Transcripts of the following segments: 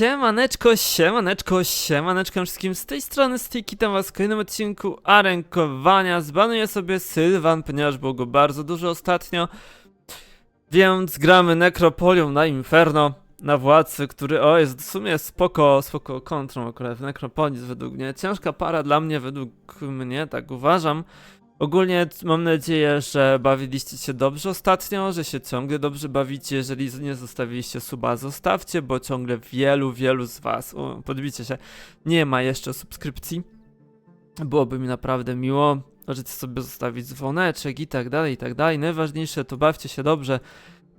Siemaneczko, siemaneczko, siemaneczko wszystkim z tej strony Sticky, tam was w kolejnym odcinku Arenkowania. Zbanuję sobie Sylwan, ponieważ było go bardzo dużo ostatnio. Więc gramy Nekropolią na Inferno, na Władcy, który o jest w sumie spoko, spoko kontrą akurat w Nekropolis według mnie. Ciężka para dla mnie, według mnie, tak uważam. Ogólnie mam nadzieję, że bawiliście się dobrze ostatnio, że się ciągle dobrze bawicie. Jeżeli nie zostawiliście suba, zostawcie, bo ciągle wielu, wielu z was, o, podbicie się, nie ma jeszcze subskrypcji. Byłoby mi naprawdę miło. Możecie sobie zostawić dzwoneczek i tak dalej, i tak dalej. Najważniejsze to bawcie się dobrze,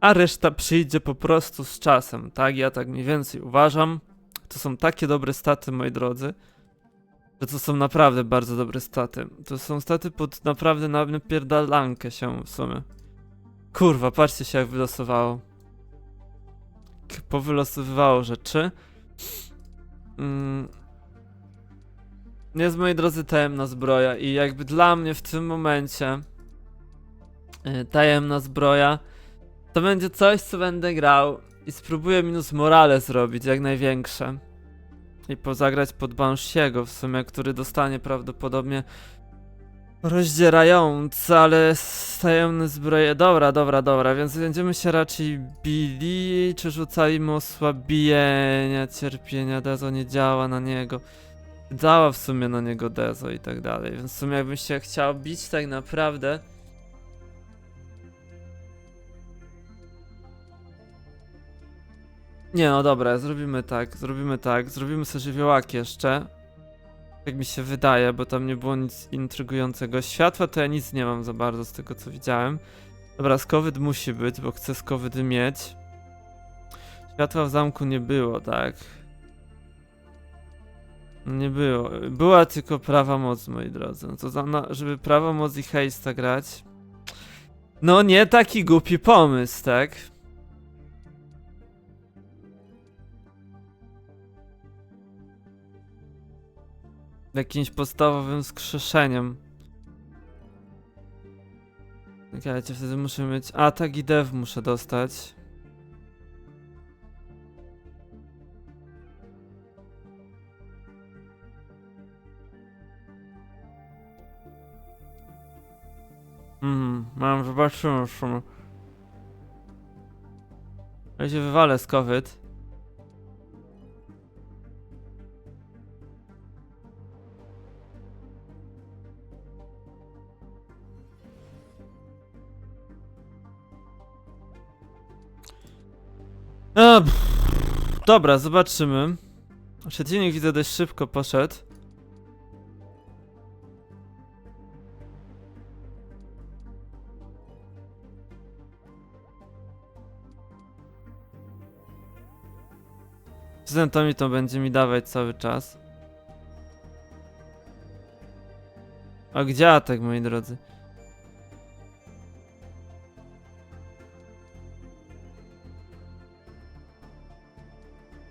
a reszta przyjdzie po prostu z czasem, tak? Ja tak mniej więcej uważam. To są takie dobre staty, moi drodzy że to są naprawdę bardzo dobre staty. To są staty pod naprawdę na napierdalankę się w sumie. Kurwa, patrzcie się jak wylosowało. Powylosowywało rzeczy. Mm. Jest, moi drodzy, tajemna zbroja i jakby dla mnie w tym momencie y, tajemna zbroja to będzie coś, co będę grał i spróbuję minus morale zrobić jak największe i pozagrać pod Banshiego w sumie, który dostanie prawdopodobnie rozdzierający, ale tajemne zbroje. Dobra, dobra, dobra, więc będziemy się raczej bili, czy rzucali mu osłabienia, cierpienia, Dezo nie działa na niego. Działa w sumie na niego Dezo i tak dalej, więc w sumie jakbym się chciał bić tak naprawdę... Nie no dobra, zrobimy tak, zrobimy tak, zrobimy sobie żywiołaki jeszcze. Jak mi się wydaje, bo tam nie było nic intrygującego. Światła to ja nic nie mam za bardzo z tego co widziałem. Dobra, skowyt musi być, bo chcę skowyt mieć. Światła w zamku nie było, tak? Nie było. Była tylko prawa moc, moi drodzy. No to za, na, żeby prawa moc i hejsta grać. No nie taki głupi pomysł, tak? Jakimś podstawowym skrzeszeniem. Czekajcie, wtedy muszę mieć atak i dev muszę dostać. Mhm, mam, zobaczymy w sumie. Ja się wywalę z COVID. Dobra, zobaczymy. Przeciwnik widzę dość szybko poszedł. Ten to mi to będzie mi dawać cały czas. A gdzie atak, moi drodzy?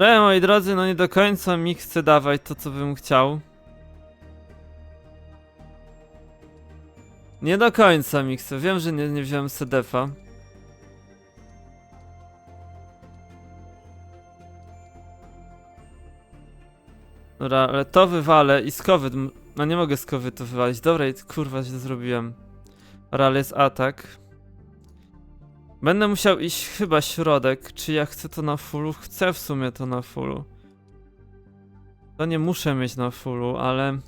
Ale moi drodzy, no nie do końca mi chce dawać to, co bym chciał. Nie do końca mi chce. Wiem, że nie, nie wziąłem sedefa. Dobra, ale to wywalę i skowyt. No nie mogę skowytu wywalić. Dobra, i kurwa źle zrobiłem. Dobra, ale jest atak. Będę musiał iść chyba środek. Czy ja chcę to na fullu? Chcę w sumie to na fullu. To nie muszę mieć na fullu, ale...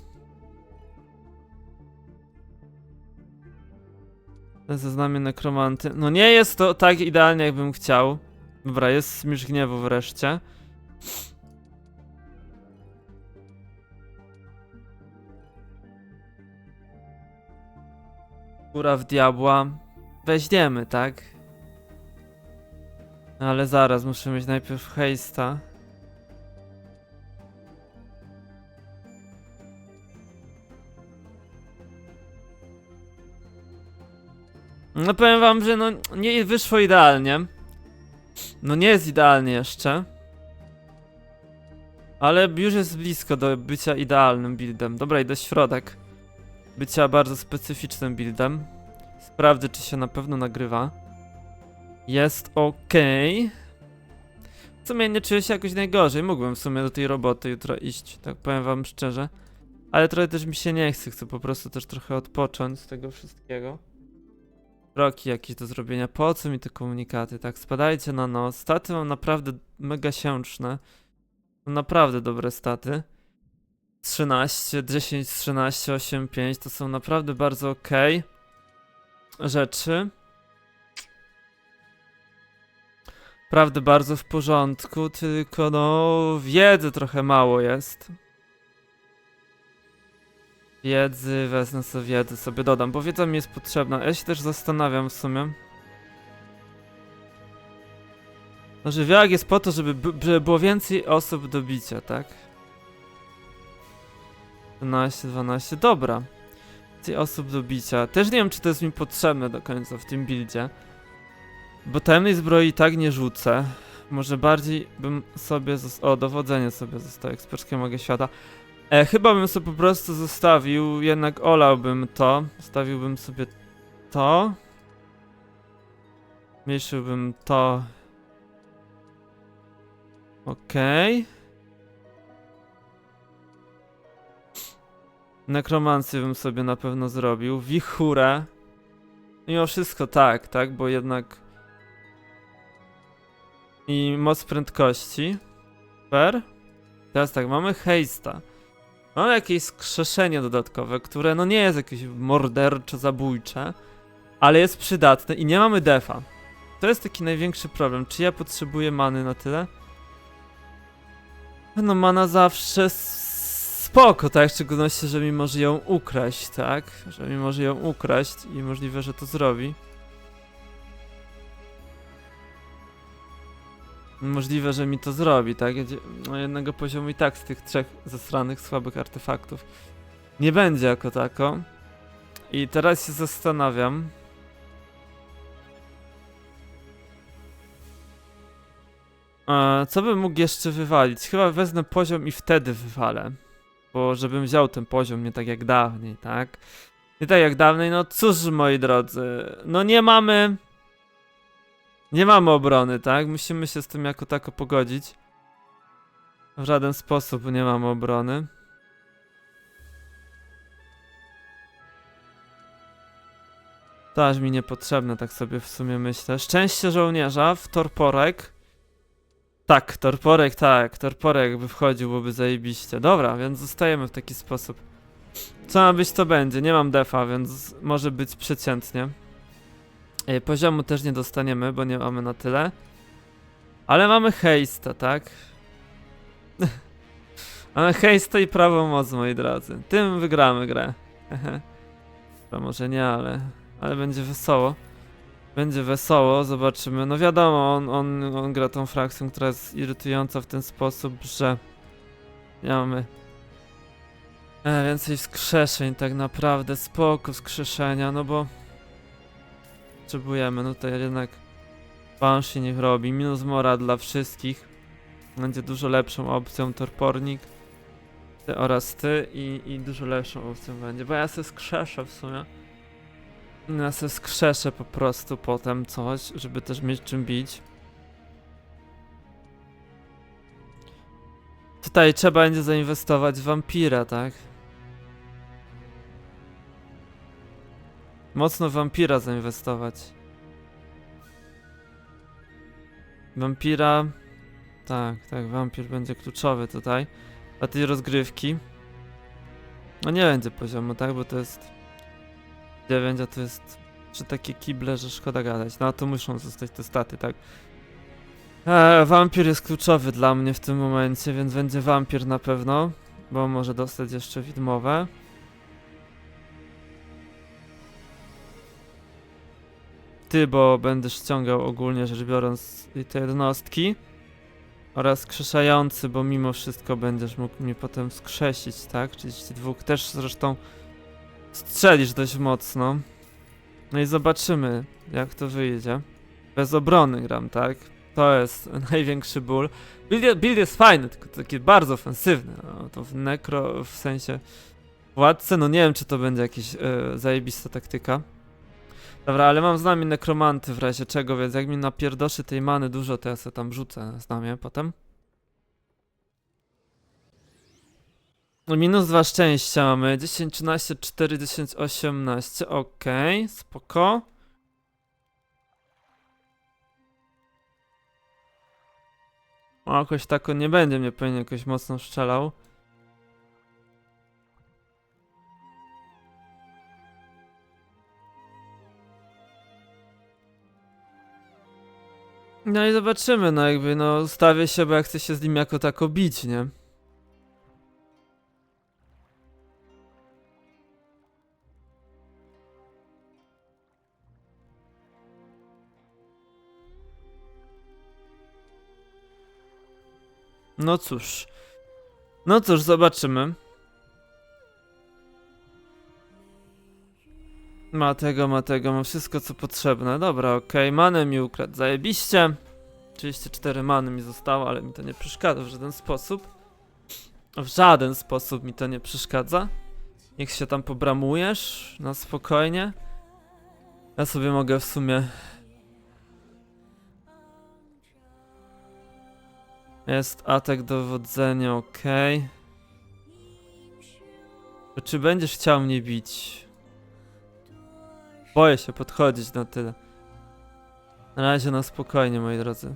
Ze znamie nekromanty. No nie jest to tak idealnie, jakbym chciał. Dobra, jest Smierz Gniewu wreszcie. Góra w diabła. Weźmiemy, tak? Ale zaraz, muszę mieć najpierw hejsta. No powiem wam, że no nie wyszło idealnie. No nie jest idealnie jeszcze. Ale już jest blisko do bycia idealnym buildem. Dobra, idę środek. Bycia bardzo specyficznym buildem. Sprawdzę, czy się na pewno nagrywa. Jest ok. W sumie nie czuję się jakoś najgorzej. Mógłbym w sumie do tej roboty jutro iść, tak powiem wam szczerze. Ale trochę też mi się nie chce, chcę po prostu też trochę odpocząć z tego wszystkiego. Roki jakieś do zrobienia. Po co mi te komunikaty? Tak, spadajcie na nos. Staty mam naprawdę mega sięczne. Mam naprawdę dobre staty. 13, 10, 13, 8, 5 to są naprawdę bardzo ok rzeczy. Naprawdę bardzo w porządku, tylko no wiedzy trochę mało jest. Wiedzy, wezmę sobie wiedzy, sobie dodam, bo wiedza mi jest potrzebna. Ja się też zastanawiam w sumie. No, że wiak jest po to, żeby, żeby było więcej osób do bicia, tak? 12, 12, dobra. Więcej osób do bicia. Też nie wiem, czy to jest mi potrzebne do końca w tym buildzie. Bo tajemnej zbroi tak nie rzucę. Może bardziej bym sobie. O, dowodzenie sobie zostało. Eksperckie mogę świata. E, chyba bym sobie po prostu zostawił. Jednak olałbym to. Zostawiłbym sobie to. Mniejszyłbym to. Okej. Nekromancję bym sobie na pewno zrobił. Wichurę. Mimo wszystko tak, tak, bo jednak. I moc prędkości. Super. Teraz tak, mamy hejsta. Mamy jakieś skrzeszenie dodatkowe, które no nie jest jakieś morderczo zabójcze, ale jest przydatne i nie mamy defa. To jest taki największy problem. Czy ja potrzebuję many na tyle? No mana zawsze spoko, tak? W szczególności, że mi może ją ukraść, tak? Że mi może ją ukraść i możliwe, że to zrobi. Możliwe, że mi to zrobi, tak? No jednego poziomu i tak z tych trzech zasranych, słabych artefaktów nie będzie jako tako. I teraz się zastanawiam. Co bym mógł jeszcze wywalić? Chyba wezmę poziom i wtedy wywalę. Bo żebym wziął ten poziom nie tak jak dawniej, tak? Nie tak jak dawniej, no cóż moi drodzy, no nie mamy... Nie mamy obrony, tak? Musimy się z tym jako tako pogodzić. W żaden sposób nie mamy obrony. To aż mi niepotrzebne, tak sobie w sumie myślę. Szczęście żołnierza w torporek. Tak, torporek, tak. Torporek by wchodził, byłoby zajebiście. Dobra, więc zostajemy w taki sposób. Co ma być, to będzie. Nie mam defa, więc może być przeciętnie. Ej, poziomu też nie dostaniemy, bo nie mamy na tyle. Ale mamy hejsta, tak? mamy hejsta i prawą moc, moi drodzy. Tym wygramy grę. może nie, ale... Ale będzie wesoło. Będzie wesoło, zobaczymy. No wiadomo, on, on, on gra tą frakcją, która jest irytująca w ten sposób, że nie mamy e, więcej wskrzeszeń tak naprawdę, spoko wskrzeszenia, no bo potrzebujemy, no tutaj jednak Banshee niech robi, minus mora dla wszystkich, będzie dużo lepszą opcją Torpornik ty oraz ty i, i dużo lepszą opcją będzie, bo ja sobie skrzeszę w sumie. Ja se skrzeszę po prostu potem coś, żeby też mieć czym bić. Tutaj trzeba będzie zainwestować w wampira, tak? Mocno w wampira zainwestować. Wampira... Tak, tak, wampir będzie kluczowy tutaj. Dla tej rozgrywki. No nie będzie poziomu, tak? Bo to jest... 9, a to jest trzy takie kible, że szkoda gadać. No a to muszą zostać te staty, tak? Eee, wampir jest kluczowy dla mnie w tym momencie, więc będzie wampir na pewno, bo może dostać jeszcze widmowe. Ty, bo będę ściągał ogólnie rzecz biorąc te jednostki. Oraz krzeszający, bo mimo wszystko będziesz mógł mnie potem skrzesić, tak? 32 też zresztą strzelisz dość mocno. No i zobaczymy, jak to wyjdzie. Bez obrony gram, tak? To jest największy ból. Build, build jest fajny, tylko taki bardzo ofensywny. No, to w nekro, w sensie władcy, no nie wiem, czy to będzie jakaś e, zajebista taktyka. Dobra, ale mam z nami nekromanty w razie czego, więc jak mi napierdoszy tej many dużo, to ja sobie tam rzucę znamię potem. No, Minus dwa szczęścia mamy. 10, 13, 4, 10, 18. Okej, spoko. O, jakoś tak on nie będzie mnie pewnie jakoś mocno strzelał. No i zobaczymy, no jakby, no ustawię się, bo ja chcę się z nim jako tako bić, nie? No cóż. No cóż, zobaczymy. Ma tego, ma tego, ma wszystko co potrzebne. Dobra, okej, manę mi ukradł, zajebiście. 34 many mi zostało, ale mi to nie przeszkadza w żaden sposób. W żaden sposób mi to nie przeszkadza. Niech się tam pobramujesz, na spokojnie. Ja sobie mogę w sumie... Jest atak dowodzenia, okej. To Czy będziesz chciał mnie bić? Boję się podchodzić na tyle. Na razie na spokojnie, moi drodzy.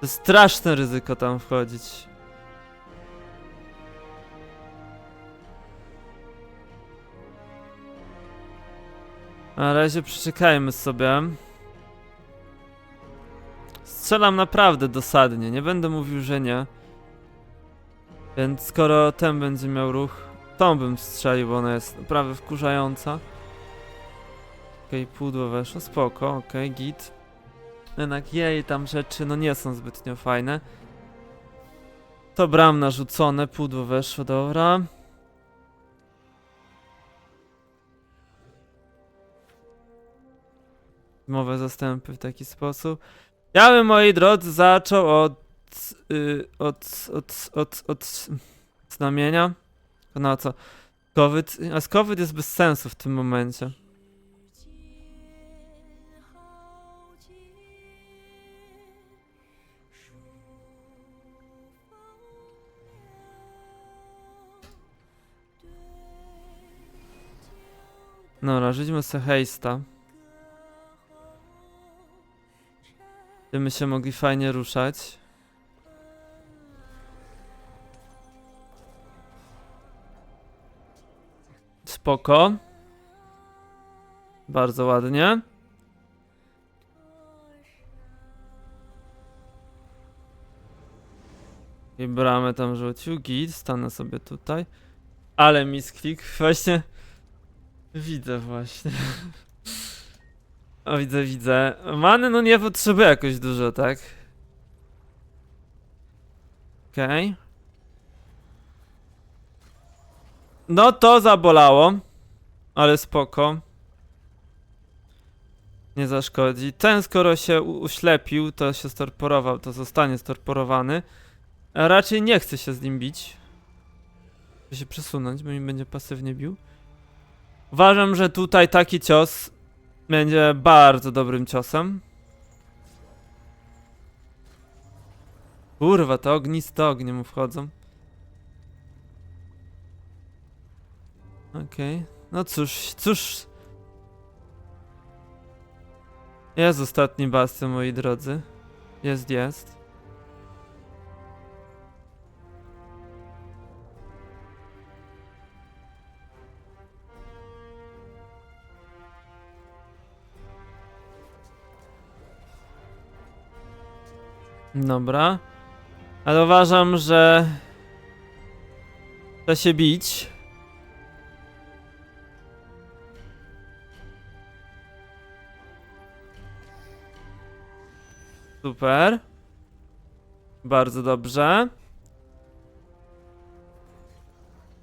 To straszne ryzyko tam wchodzić. Na razie przeczekajmy sobie. Strzelam naprawdę dosadnie, nie będę mówił, że nie. Więc skoro ten będzie miał ruch, tą bym strzelił, bo ona jest naprawdę wkurzająca. Okej, pudło weszło, spoko, okej, git. Jednak jej tam rzeczy, no nie są zbytnio fajne. To bram narzucone, pudło weszło, dobra. Mowę zastępy w taki sposób. Ja bym, moi drodzy, zaczął od, y, od, od, od, od znamienia. Na co? COVID, a z COVID jest bez sensu w tym momencie. Dobra, rzućmy sobie hejsta. Gdybyśmy się mogli fajnie ruszać. Spoko. Bardzo ładnie. I bramę tam rzucił, git, stanę sobie tutaj. Ale misklik, właśnie widzę właśnie. O, widzę, widzę. Many no nie potrzebuję jakoś dużo, tak? Okej. No to zabolało. Ale spoko. Nie zaszkodzi. Ten skoro się uślepił, to się storporował, to zostanie storporowany. A raczej nie chce się z nim bić. Chcę się przesunąć, bo mi będzie pasywnie bił. Uważam, że tutaj taki cios będzie bardzo dobrym ciosem. Kurwa, te ogniste ognie mu wchodzą. Okej. No cóż, cóż. Jest ostatni bastion, moi drodzy. Jest, jest. Dobra. Ale uważam, że... Da się bić. Super. Bardzo dobrze.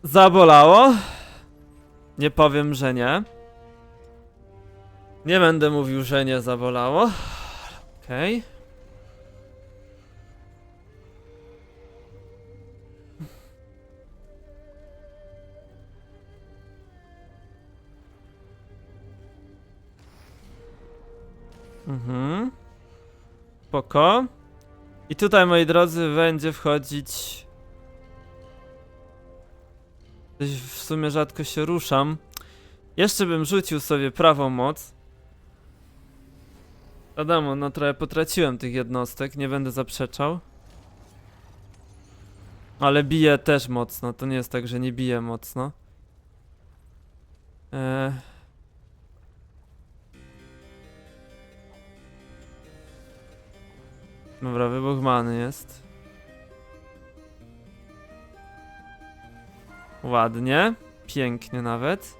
Zabolało. Nie powiem, że nie. Nie będę mówił, że nie zabolało. Okej. Mhm. Spoko. I tutaj, moi drodzy, będzie wchodzić... W sumie rzadko się ruszam. Jeszcze bym rzucił sobie prawą moc. Wiadomo, no trochę potraciłem tych jednostek, nie będę zaprzeczał. Ale bije też mocno, to nie jest tak, że nie bije mocno. Eee. Dobra, wybuch many jest. Ładnie, pięknie nawet.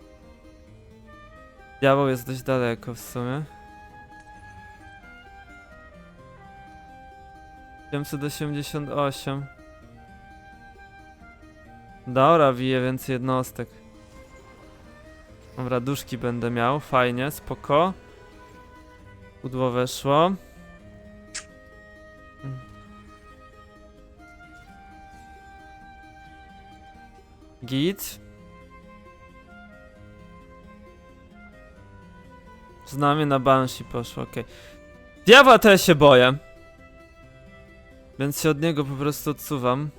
Diabeł jest dość daleko w sumie. 788. Dobra, bije więcej jednostek. Dobra, duszki będę miał, fajnie, spoko. Udło weszło. Git. Znamie na Banshee poszło, okej. Diabła to ja się boję. Więc się od niego po prostu odsuwam.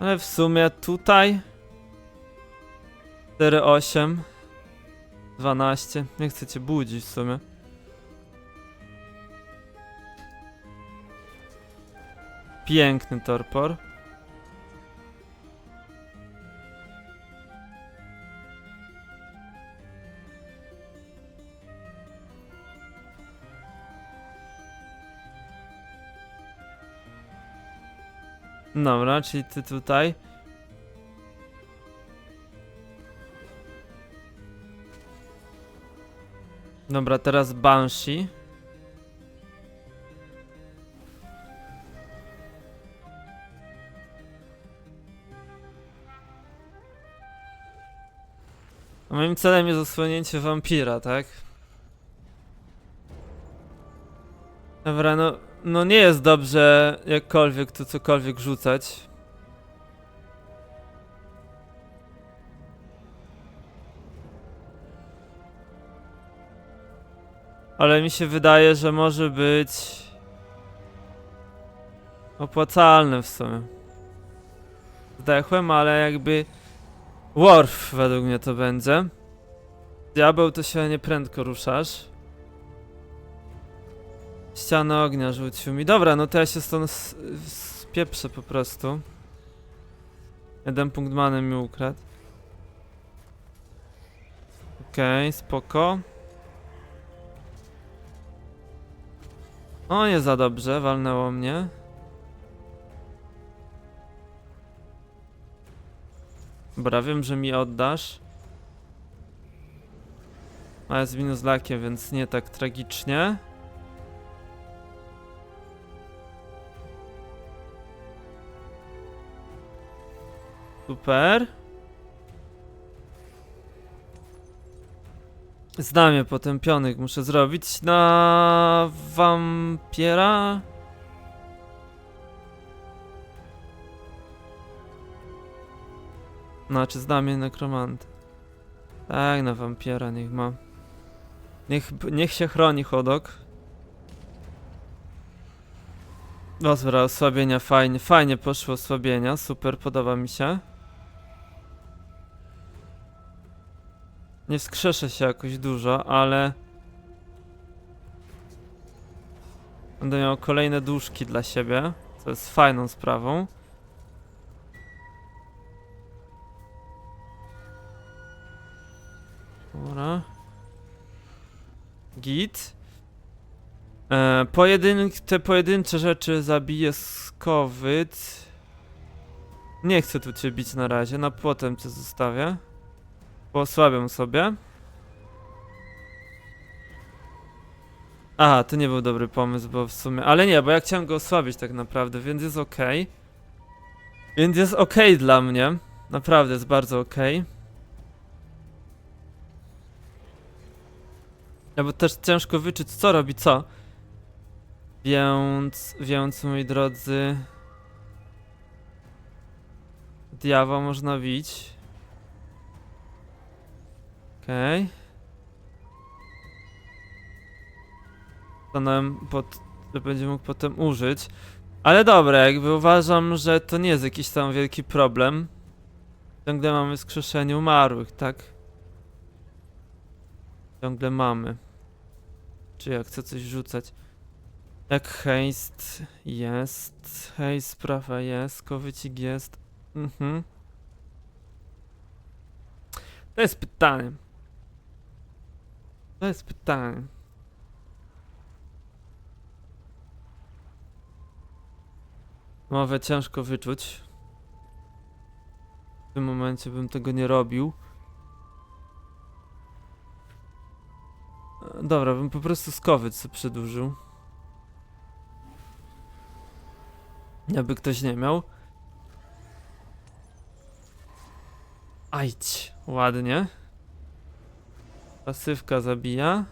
Ale w sumie tutaj 4, 8 12 Nie chcę cię budzić w sumie. Piękny torpor. Dobra, czyli ty tutaj Dobra, teraz Banshee. A Moim celem jest osłonięcie wampira, tak? Dobra, no, no nie jest dobrze jakkolwiek tu cokolwiek rzucać. Ale mi się wydaje, że może być opłacalne w sumie. Zdechłem, ale jakby Worf według mnie to będzie. Diabeł to się nie prędko ruszasz. Ściana ognia rzucił mi. Dobra, no to ja się stąd spieprzę po prostu. Jeden punkt many mi ukradł. Okej, spoko. O, nie za dobrze, walnęło mnie. Dobra, wiem, że mi oddasz. A jest minus lakiem, więc nie tak tragicznie. Super. Znamie potępionych muszę zrobić na wampiera. Znaczy znamie nekromanta. Tak, na wampiera niech ma. Niech, niech się chroni chodok. Dobra, osłabienia fajnie, fajnie poszło osłabienia, super, podoba mi się. Nie wskrzeszę się jakoś dużo, ale... Będę miał kolejne duszki dla siebie, co jest fajną sprawą. Dobra. Git. E, pojedyn te pojedyncze rzeczy zabije skowyt. Nie chcę tu cię bić na razie, na potem cię zostawię. Posłabiam sobie. A, to nie był dobry pomysł, bo w sumie... Ale nie, bo ja chciałem go osłabić tak naprawdę, więc jest okej. Więc jest okej dla mnie. Naprawdę jest bardzo okej. No bo też ciężko wyczuć, co robi co. Więc, więc moi drodzy... Diawa można bić. Okej. Stanąłem pod... że będzie mógł potem użyć. Ale dobra, jakby uważam, że to nie jest jakiś tam wielki problem. Ciągle mamy skrzeszenie umarłych, tak? Ciągle mamy. Czy ja chcę coś rzucać? Jak haste jest, haste prawa jest, kowycik jest. Mhm. To jest pytanie. Jest pytanie. Mowę ciężko wyczuć. W tym momencie bym tego nie robił. E, Dobra, bym po prostu skowyc sobie przedłużył. Jakby ktoś nie miał. Ajdź, ładnie. Pasywka zabija.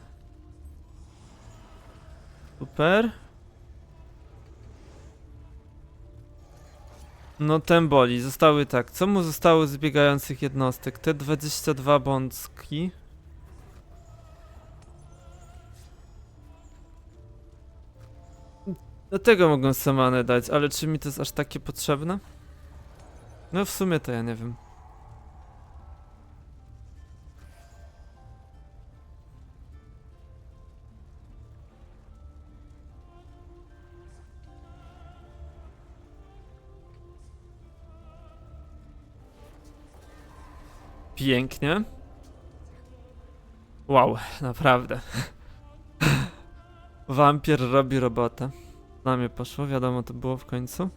Super. No ten boli, zostały tak. Co mu zostało z biegających jednostek? Te 22 bączki. Do tego mogą samanę dać, ale czy mi to jest aż takie potrzebne? No w sumie to ja nie wiem. Pięknie. Wow, naprawdę. Wampir robi robotę. Na mnie poszło, wiadomo to było w końcu.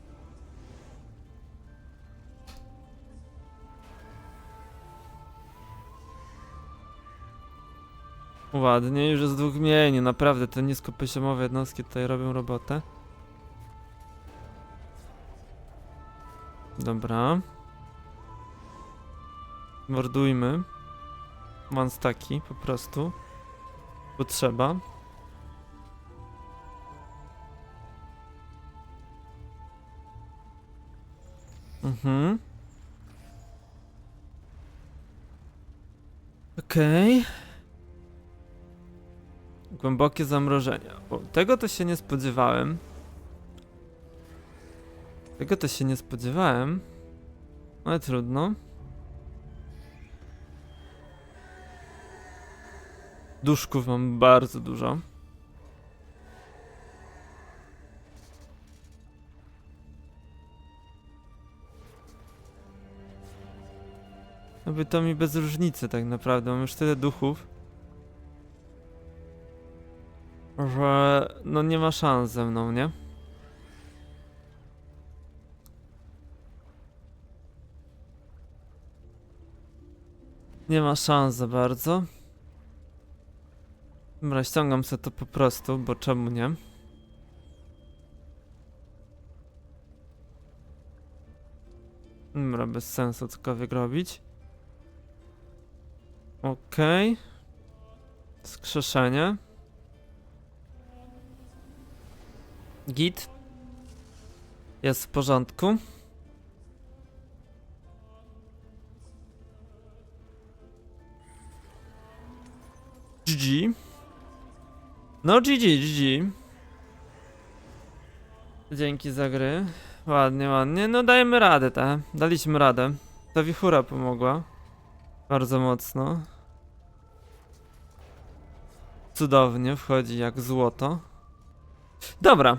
Ładnie, już jest dwóch mieni, naprawdę te niskopoziomowe jednostki tutaj robią robotę. Dobra. Mordujmy. Manstaki po prostu. Bo trzeba. Mhm. Okej. Głębokie zamrożenie. O, tego to się nie spodziewałem. Tego to się nie spodziewałem. Ale trudno. Duszków mam bardzo dużo. Jakby to mi bez różnicy tak naprawdę, mam już tyle duchów. Że no nie ma szans ze mną, nie? Nie ma szans za bardzo. Dobra, ściągam sobie to po prostu, bo czemu nie? Dobra, bez sensu cokolwiek robić. Okej. Skrzeszenie. Git. Jest w porządku. GG. No GG, GG. Dzięki za gry. Ładnie, ładnie. No dajemy radę, tak? Daliśmy radę. Ta wichura pomogła. Bardzo mocno. Cudownie, wchodzi jak złoto. Dobra.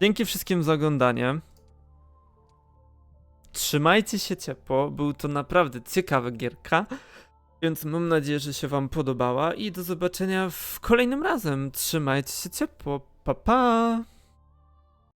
Dzięki wszystkim za oglądanie. Trzymajcie się ciepło, był to naprawdę ciekawa gierka. Więc mam nadzieję, że się wam podobała i do zobaczenia w kolejnym razem. Trzymajcie się ciepło. Pa pa!